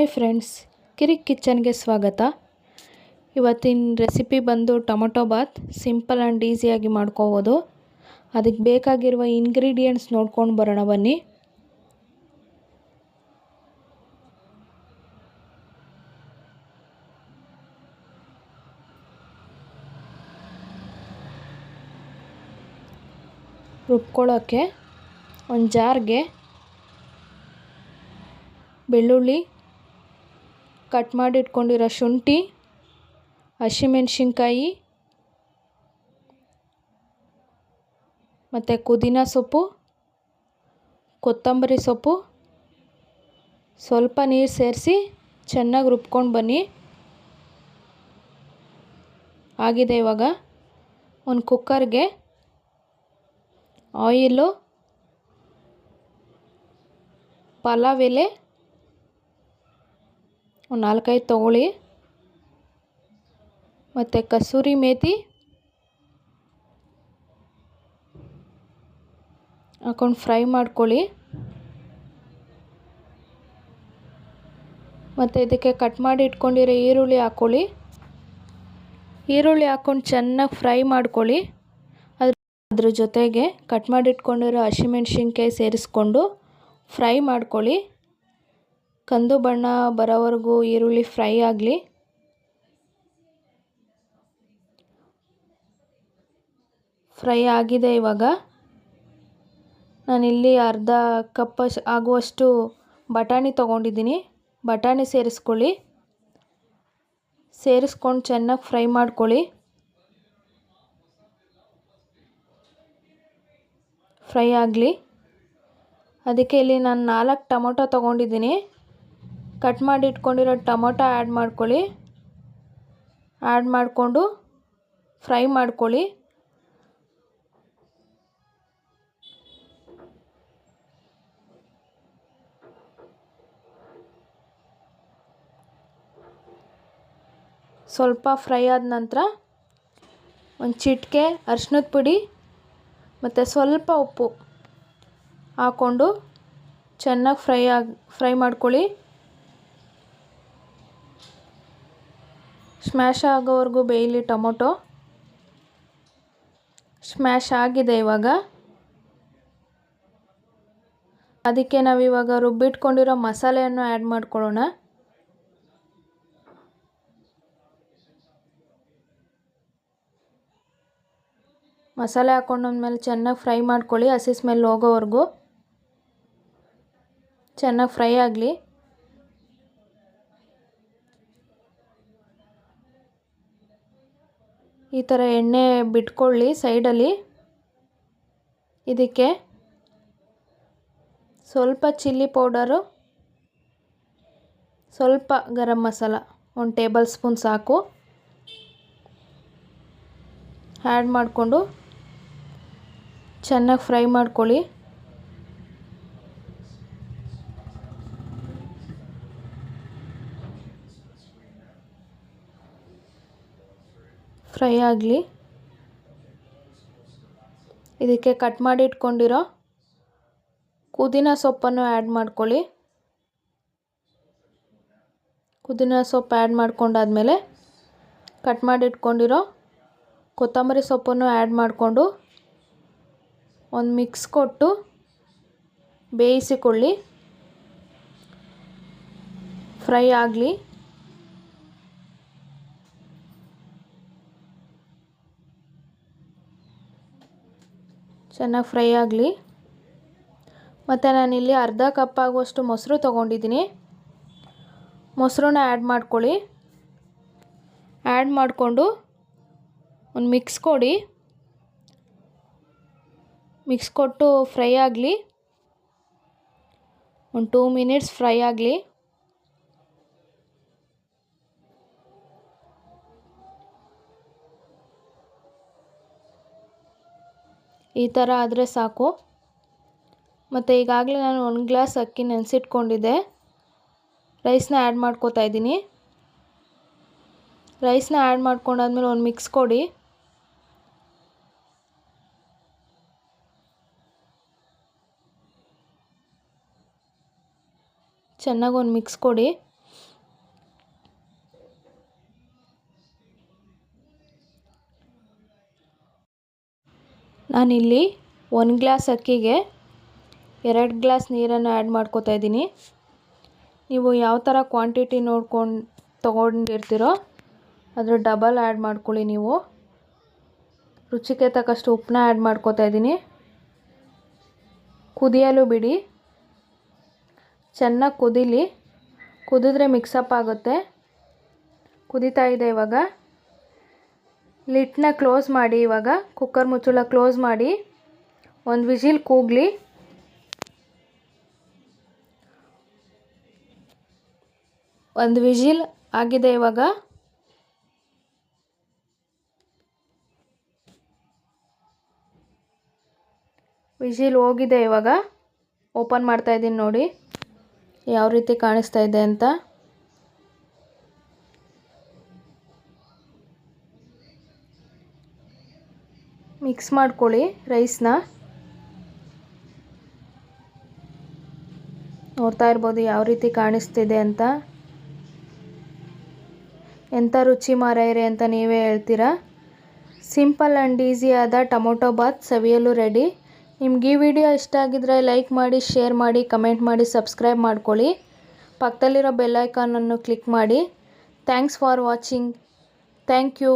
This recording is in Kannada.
ಹಾಯ್ ಫ್ರೆಂಡ್ಸ್ ಕಿರಿಕ್ ಕಿಚನ್ಗೆ ಸ್ವಾಗತ. ಇವತ್ತಿನ ರೆಸಿಪಿ ಬಂದು ಟೊಮೊಟೊ ಬಾತ್, ಸಿಂಪಲ್ ಆ್ಯಂಡ್ ಈಸಿಯಾಗಿ ಮಾಡ್ಕೋಬೋದು. ಅದಕ್ಕೆ ಬೇಕಾಗಿರುವ ಇಂಗ್ರೀಡಿಯೆಂಟ್ಸ್ ನೋಡ್ಕೊಂಡು ಬರೋಣ ಬನ್ನಿ. ರುಬ್ಕೊಳ್ಳೋಕ್ಕೆ ಒಂದು ಜಾರ್ಗೆ ಬೆಳ್ಳುಳ್ಳಿ ಕಟ್ ಮಾಡಿ ಇಟ್ಕೊಂಡಿರೋ ಶುಂಠಿ, ಹಸಿಮೆಣ್ಸಿನ್ಕಾಯಿ ಮತ್ತು ಪುದೀನ ಸೊಪ್ಪು, ಕೊತ್ತಂಬರಿ ಸೊಪ್ಪು, ಸ್ವಲ್ಪ ನೀರು ಸೇರಿಸಿ ಚೆನ್ನಾಗಿ ರುಬ್ಕೊಂಡು ಬನ್ನಿ. ಆಗಿದೆ ಇವಾಗ. ಒಂದು ಕುಕ್ಕರ್ಗೆ ಆಯಿಲು, ಪಲಾವ್ ಎಲೆ ಒಂದು ನಾಲ್ಕೈದು ತೊಗೊಳ್ಳಿ ಮತ್ತು ಕಸೂರಿ ಮೇತಿ. ಹಾಕೊಂಡು ಫ್ರೈ ಮಾಡ್ಕೊಳ್ಳಿ. ಮತ್ತು ಇದಕ್ಕೆ ಕಟ್ ಮಾಡಿ ಇಟ್ಕೊಂಡಿರೋ ಈರುಳ್ಳಿ ಹಾಕ್ಕೊಳ್ಳಿ ಈರುಳ್ಳಿ ಹಾಕ್ಕೊಂಡು ಚೆನ್ನಾಗಿ ಫ್ರೈ ಮಾಡ್ಕೊಳ್ಳಿ. ಅದ್ರ ಅದ್ರ ಜೊತೆಗೆ ಕಟ್ ಮಾಡಿ ಇಟ್ಕೊಂಡಿರೋ ಹಸಿಮೆಣ್ಸಿನ್ಕಾಯಿ ಸೇರಿಸ್ಕೊಂಡು ಫ್ರೈ ಮಾಡ್ಕೊಳ್ಳಿ. ಕಂದು ಬಣ್ಣ ಬರೋವರೆಗೂ ಈರುಳ್ಳಿ ಫ್ರೈ ಆಗಲಿ. ಫ್ರೈ ಆಗಿದೆ ಇವಾಗ. ನಾನಿಲ್ಲಿ ಅರ್ಧ ಕಪ್ ಆಗುವಷ್ಟು ಬಟಾಣಿ ತೊಗೊಂಡಿದ್ದೀನಿ. ಬಟಾಣಿ ಸೇರಿಸ್ಕೊಳ್ಳಿ. ಸೇರಿಸ್ಕೊಂಡು ಚೆನ್ನಾಗಿ ಫ್ರೈ ಮಾಡ್ಕೊಳ್ಳಿ. ಫ್ರೈ ಆಗಲಿ. ಅದಕ್ಕೆ ಇಲ್ಲಿ ನಾನು ನಾಲ್ಕು ಟೊಮೊಟೊ ತೊಗೊಂಡಿದ್ದೀನಿ. ಕಟ್ ಮಾಡಿ ಇಟ್ಕೊಂಡಿರೋ ಟೊಮೊಟೊ ಆ್ಯಡ್ ಮಾಡ್ಕೊಳ್ಳಿ. ಆ್ಯಡ್ ಮಾಡಿಕೊಂಡು ಫ್ರೈ ಮಾಡ್ಕೊಳ್ಳಿ. ಸ್ವಲ್ಪ ಫ್ರೈ ಆದ ನಂತರ ಒಂದು ಚಿಟಿಕೆ ಅರ್ಶಿನದ ಪುಡಿ ಮತ್ತು ಸ್ವಲ್ಪ ಉಪ್ಪು ಹಾಕ್ಕೊಂಡು ಚೆನ್ನಾಗಿ ಫ್ರೈ ಆಗಿ ಫ್ರೈ ಮಾಡ್ಕೊಳ್ಳಿ. ಸ್ಮ್ಯಾಶ್ ಆಗೋವರೆಗೂ ಬೇಯಲಿ ಟೊಮೊಟೊ. ಸ್ಮ್ಯಾಶ್ ಆಗಿದೆ ಇವಾಗ. ಅದಕ್ಕೆ ನಾವಿವಾಗ ರುಬ್ಬಿಟ್ಕೊಂಡಿರೋ ಮಸಾಲೆಯನ್ನು ಆ್ಯಡ್ ಮಾಡ್ಕೊಳ್ಳೋಣ. ಮಸಾಲೆ ಹಾಕೊಂಡಾದ್ಮೇಲೆ ಚೆನ್ನಾಗಿ ಫ್ರೈ ಮಾಡ್ಕೊಳ್ಳಿ. ಹಸಿ ಸ್ಮೆಲ್ ಹೋಗೋವರೆಗೂ. ಚೆನ್ನಾಗಿ ಫ್ರೈ ಆಗಲಿ. ಈ ಥರ ಎಣ್ಣೆ ಬಿಟ್ಕೊಳ್ಳಿ ಸೈಡಲ್ಲಿ. ಇದಕ್ಕೆ ಸ್ವಲ್ಪ ಚಿಲ್ಲಿ ಪೌಡರು, ಸ್ವಲ್ಪ ಗರಂ ಮಸಾಲ, ಒಂದು ಟೇಬಲ್ ಸ್ಪೂನ್ ಸಾಕು. ಆ್ಯಡ್ ಮಾಡಿಕೊಂಡು ಚೆನ್ನಾಗಿ ಫ್ರೈ ಮಾಡ್ಕೊಳ್ಳಿ. ಫ್ರೈ ಆಗಲಿ. ಇದಕ್ಕೆ ಕಟ್ ಮಾಡಿ ಇಟ್ಕೊಂಡಿರೋ ಪುದೀನ ಸೊಪ್ಪನ್ನು ಆ್ಯಡ್ ಮಾಡ್ಕೊಳ್ಳಿ. ಪುದೀನ ಸೊಪ್ಪು ಆ್ಯಡ್ ಮಾಡ್ಕೊಂಡಾದ್ಮೇಲೆ ಕಟ್ ಮಾಡಿ ಇಟ್ಕೊಂಡಿರೋ ಕೊತ್ತಂಬರಿ ಸೊಪ್ಪನ್ನು ಆ್ಯಡ್ ಮಾಡಿಕೊಂಡು ಒಂದು ಮಿಕ್ಸ್ ಕೊಟ್ಟು ಬೇಯಿಸಿಕೊಳ್ಳಿ. ಫ್ರೈ ಆಗಲಿ. ಚೆನ್ನಾಗಿ ಫ್ರೈ ಆಗಲಿ. ಮತ್ತು ನಾನಿಲ್ಲಿ ಅರ್ಧ ಕಪ್ ಆಗುವಷ್ಟು ಮೊಸರು ತೊಗೊಂಡಿದ್ದೀನಿ. ಮೊಸರನ್ನ ಆ್ಯಡ್ ಮಾಡ್ಕೊಳ್ಳಿ. ಆ್ಯಡ್ ಮಾಡಿಕೊಂಡು ಒಂದು ಮಿಕ್ಸ್ ಕೊಡಿ. ಮಿಕ್ಸ್ ಕೊಟ್ಟು ಫ್ರೈ ಆಗಲಿ. ಒಂದು ಟೂ ಮಿನಿಟ್ಸ್ ಫ್ರೈ ಆಗಲಿ. ಈ ಥರ ಆದರೆ ಸಾಕು. ಮತ್ತು ಈಗಾಗಲೇ ನಾನು ಒಂದು ಗ್ಲಾಸ್ ಅಕ್ಕಿ ನೆನೆಸಿಟ್ಕೊಂಡಿದ್ದೆ. ರೈಸ್ನ ಆ್ಯಡ್ ಮಾಡ್ಕೋತಾ ಇದ್ದೀನಿ. ರೈಸ್ನ ಆ್ಯಡ್ ಮಾಡ್ಕೊಂಡಾದ್ಮೇಲೆ ಒಂದು ಮಿಕ್ಸ್ ಕೊಡಿ. ಚೆನ್ನಾಗಿ ಒಂದು ಮಿಕ್ಸ್ ಕೊಡಿ. ನಾನಿಲ್ಲಿ ಒಂದು ಗ್ಲಾಸ್ ಅಕ್ಕಿಗೆ ಎರಡು ಗ್ಲಾಸ್ ನೀರನ್ನು ಆ್ಯಡ್ ಮಾಡ್ಕೋತಾ ಇದ್ದೀನಿ. ನೀವು ಯಾವ ಥರ ಕ್ವಾಂಟಿಟಿ ನೋಡ್ಕೊಂಡು ತೊಗೊಂಡಿರ್ತೀರೋ ಅದರ ಡಬಲ್ ಆ್ಯಡ್ ಮಾಡ್ಕೊಳ್ಳಿ ನೀವು. ರುಚಿಗೆ ತಕ್ಕಷ್ಟು ಉಪ್ಪನ್ನ ಆ್ಯಡ್ ಮಾಡ್ಕೋತಾ ಇದ್ದೀನಿ. ಕುದಿಯಲು ಬಿಡಿ. ಚೆನ್ನಾಗಿ ಕುದೀಲಿ. ಕುದಿದ್ರೆ ಮಿಕ್ಸಪ್ ಆಗುತ್ತೆ. ಕುದೀತಾ ಇದೆ ಇವಾಗ. ಲಿಟ್ನ ಕ್ಲೋಸ್ ಮಾಡಿ ಇವಾಗ, ಕುಕ್ಕರ್ ಮುಚ್ಚಳ ಕ್ಲೋಸ್ ಮಾಡಿ. ಒಂದು ವಿಜಿಲ್ ಕೂಗಲಿ. ಒಂದು ವಿಜಿಲ್ ಆಗಿದೆ ಇವಾಗ. ವಿಜಿಲ್ ಹೋಗಿದೆ ಇವಾಗ. ಓಪನ್ ಮಾಡ್ತಾ ಇದ್ದೀನಿ ನೋಡಿ, ಯಾವ ರೀತಿ ಕಾಣಿಸ್ತಾ ಇದೆ ಅಂತ. ಮಿಕ್ಸ್ ಮಾಡ್ಕೊಳ್ಳಿ ರೈಸ್ನ ನೋಡ್ತಾ ಇರ್ಬೋದು ಯಾವ ರೀತಿ ಕಾಣಿಸ್ತಿದೆ ಅಂತ. ಎಂಥ ರುಚಿ ಮಾರೈರೆ ಅಂತ ನೀವೇ ಹೇಳ್ತೀರಾ? ಸಿಂಪಲ್ ಆ್ಯಂಡ್ ಈಸಿಯಾದ ಟೊಮೊಟೊ ಬಾತ್ ಸವಿಯಲು ರೆಡಿ. ನಿಮ್ಗೆ ಈ ವಿಡಿಯೋ ಇಷ್ಟ ಆಗಿದ್ರೆ ಲೈಕ್ ಮಾಡಿ, ಶೇರ್ ಮಾಡಿ, ಕಮೆಂಟ್ ಮಾಡಿ, ಸಬ್ಸ್ಕ್ರೈಬ್ ಮಾಡ್ಕೊಳ್ಳಿ. ಪಕ್ಕದಲ್ಲಿರೋ ಬೆಲ್ಲೈಕಾನನ್ನು ಕ್ಲಿಕ್ ಮಾಡಿ. Thanks for watching. Thank you.